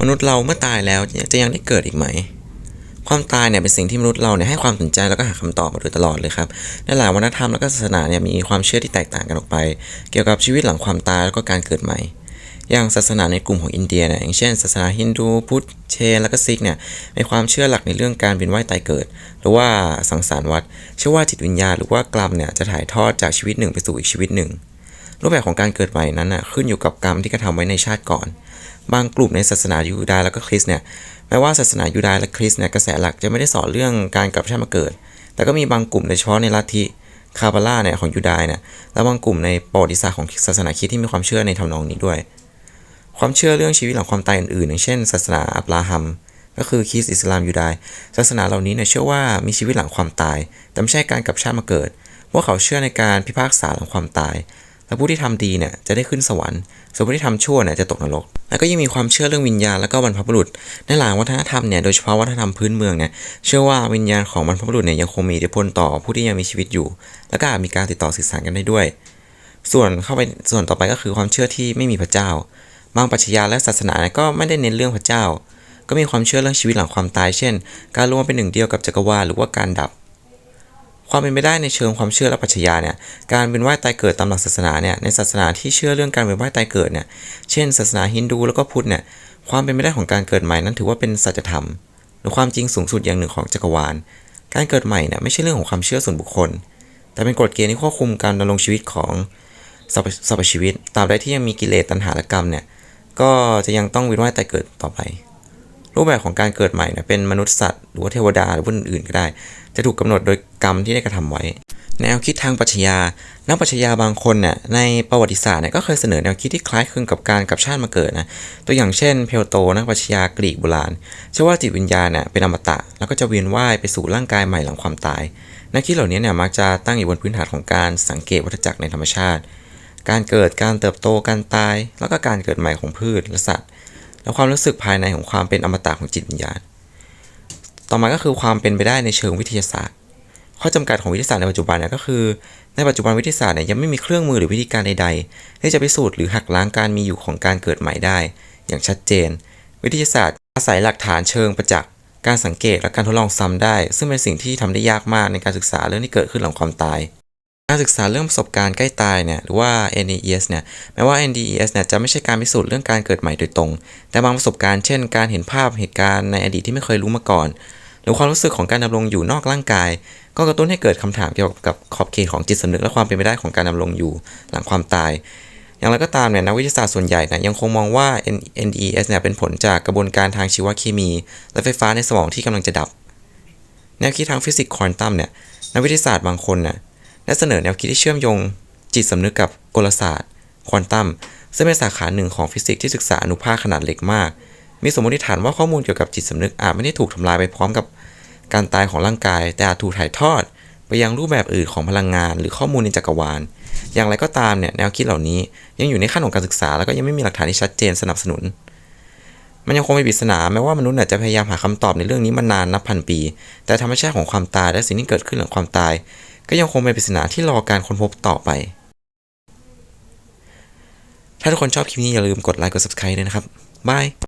มนุษย์เราเมื่อตายแล้วจะยังได้เกิดอีกไหม ความตายเนี่ยเป็นสิ่งที่มนุษย์เราเนี่ยให้ความสนใจแล้วก็หาคำตอบมาโดยตลอดเลยครับในหลายวัฒนธรรมแล้วก็ศาสนาเนี่ยมีความเชื่อที่แตกต่างกันออกไป เกี่ยวกับชีวิตหลังความตายแล้วก็การเกิดใหม่ อย่างศาสนาในกลุ่มของอินเดียเนี่ยอย่างเช่น ศาสนาฮินดูพุทธเชนแล้วก็ซิกเนี่ยมีความเชื่อหลักในเรื่องการเวียนว่ายตายเกิด หรือว่าสังสารวัฏเชื่อว่าจิตวิญญาณหรือว่ากรรมเนี่ยจะถ่ายทอดจากชีวิตหนึ่งไปสู่อีกชีวิตหนึ่ง รูปแบบของการเกิดใหม่นั้นน่ะขึ้นอยู่กับกรรมที่กระทำไว้ในชาติก่อน บางกลุ่มในศาสนายูดาห์แล้วก็คริสต์เนี่ยแม้ว่าศาสนายูดาห์และคริสต์เนี่ยกระแสหลักจะไม่ได้สอนเรื่องการกลับชาติมาเกิด แต่ก็มีบางกลุ่มโดยเฉพาะในลัทธิคาบาล่าเนี่ยของยูดาห์เนี่ยและบางกลุ่มในประวัติศาสตร์ของศาสนาคริสต์ที่มีความเชื่อในทำนองนี้ด้วย ความเชื่อเรื่องชีวิตหลังความตายอื่นๆอย่างเช่น ศาสนาอับราฮัมก็คือคริสต์อิสลามยูดาห์ศาสนาเหล่านี้เนี่ยเชื่อว่ามีชีวิตหลังความตาย แต่ไม่ใช่การกลับชาติมาเกิด พวกเขาเชื่อในการพิพากษาหลังความตาย และผู้ที่ทำดีเนี่ยจะได้ขึ้นสวรรค์ส่วนผู้ที่ทำชั่วเนี่ยจะตกนรก แล้วก็ยังมีความเชื่อเรื่องวิญญาณและก็บรรพบุรุษ ในหลายวัฒนธรรมเนี่ยโดยเฉพาะวัฒนธรรมพื้นเมืองเนี่ยเชื่อว่าวิญญาณของบรรพบุรุษเนี่ยยังคงมีอิทธิพลต่อผู้ที่ยังมีชีวิตอยู่ แล้วก็อาจมีการติดต่อสื่อสารกันได้ด้วย ส่วนเข้าไปส่วนต่อไปก็คือความเชื่อที่ไม่มีพระเจ้า บางปรัชญาและศาสนาเนี่ยก็ไม่ได้เน้นเรื่องพระเจ้า ก็มีความเชื่อเรื่องชีวิตหลังความตาย เช่น การรวมเป็นหนึ่งเดียวกับจักรวาลหรือว่าการดับ ความเป็นไปได้ในเชิงความเชื่อและปรัชญาเนี่ย การเวียนว่ายตายเกิดตามหลักศาสนาเนี่ย ในศาสนาที่เชื่อเรื่องการเวียนว่ายตายเกิดเนี่ย เช่น ศาสนาฮินดูแล้วก็พุทธเนี่ย ความเป็นไปได้ของการเกิดใหม่นั้นถือว่าเป็นสัจธรรม หรือความจริงสูงสุดอย่างหนึ่งของจักรวาล การเกิดใหม่เนี่ยไม่ใช่เรื่องของความเชื่อส่วนบุคคล แต่เป็นกฎเกณฑ์ที่ควบคุมการดำรงชีวิตของสรรพชีวิต ตราบใดที่ยังมีกิเลสตัณหาและกรรมเนี่ย ก็จะยังต้องเวียนว่ายตายเกิดต่อไป รูปแบบของการเกิดใหม่เนี่ยเป็นมนุษย์สัตว รือว่าเทวดาหรือว่าอื่นก็ได้ จะถูกกำหนดโดยกรรมที่ได้กระทำไว้ แนวคิดทางปรัชญา นักปรัชญาบางคนเนี่ยในประวัติศาสตร์เนี่ยก็เคยเสนอแนวคิดที่คล้ายคลึงกับการกับชาติมาเกิดนะตัวอย่างเช่น เพลโตนักปรัชญากรีกโบราณเชื่อว่าจิตวิญญาณเนี่ยเป็นอมตะ แล้วก็จะเวียนว่ายไปสู่ร่างกายใหม่หลังความตายนักคิดเหล่านี้เนี่ยมักจะตั้งอยู่บนพื้นฐานของการสังเกตวัฏจักรในธรรมชาติ การเกิดการเติบโตการตาย แล้วก็การเกิดใหม่ของพืชและสัตว์ และความรู้สึกภายในของความเป็นอมตะของจิตวิญญาณ ต่อมาก็คือความเป็นไปได้ในเชิงวิทยาศาสตร์ ข้อจำกัดของวิทยาศาสตร์ในปัจจุบันเนี่ยก็คือ ในปัจจุบันวิทยาศาสตร์เนี่ยยังไม่มีเครื่องมือหรือวิธีการใดๆ ที่จะพิสูจน์หรือหักล้างการมีอยู่ของการเกิดใหม่ได้ อย่างชัดเจน วิทยาศาสตร์ อาศัยหลักฐานเชิงประจักษ์การสังเกตและการทดลองซ้ำได้ ซึ่งเป็นสิ่งที่ทำได้ยากมากในการศึกษาเรื่องที่เกิดขึ้นหลังความตายการศึกษาเรื่องประสบการณ์ใกล้ตายเนี่ยหรือว่า NDES เนี่ยแม้ว่า NDES เนี่ยจะไม่ใช่การพิสูจน์เรื่องการเกิดใหม่โดยตรง แต่บางประสบการณ์เช่น การเห็นภาพเหตุการณ์ในอดีตที่ไม่เคยรู้มาก่อน หรือความรู้สึกของการดำรงอยู่นอกร่างกาย ก็กระตุ้นให้เกิดคำถามเกี่ยวกับขอบเขตของจิตสำนึกและความเป็นไปได้ของการดำรงอยู่หลังความตาย อย่างไรก็ตามเนี่ยนักวิทยาศาสตร์ส่วนใหญ่เนี่ยยังคงมองว่า NDES เนี่ยเป็นผลจากกระบวนการทางชีวเคมี และไฟฟ้าในสมองที่กำลังจะดับ แนวคิดทางฟิสิกส์ควอนตัมเนี่ยนักวิทยาศาสตร์บางคนเนี่ยได้เสนอแนวคิดที่เชื่อมโยงจิตสำนึกกับกลศาสตร์ควอนตัมซึ่งเป็นสาขาหนึ่งของฟิสิกส์ที่ศึกษาอนุภาคขนาดเล็กมาก มีสมมติฐานว่าข้อมูลเกี่ยวกับจิตสำนึกอาจไม่ได้ถูกทำลายไปพร้อมกับการตายของร่างกาย แต่อาจถูกถ่ายทอด ไปยังรูปแบบอื่นของพลังงาน หรือข้อมูลในจักรวาล อย่างไรก็ตามเนี่ยแนวคิดเหล่านี้ยังอยู่ในขั้นของการศึกษา แล้วก็ยังไม่มีหลักฐานที่ชัดเจนสนับสนุน มันยังคงเป็นปริศนาแม้ว่ามนุษย์เนี่ยจะพยายามหาคำตอบในเรื่องนี้มานานนับพันปี แต่ธรรมชาติของความตายและสิ่งที่เกิดขึ้นหลังความตาย ก็ยังคงเป็นปริศนาที่รอการค้นพบต่อไป ถ้าทุกคนชอบคลิปนี้อย่าลืมกดไลค์กด subscribe ด้วยนะครับบาย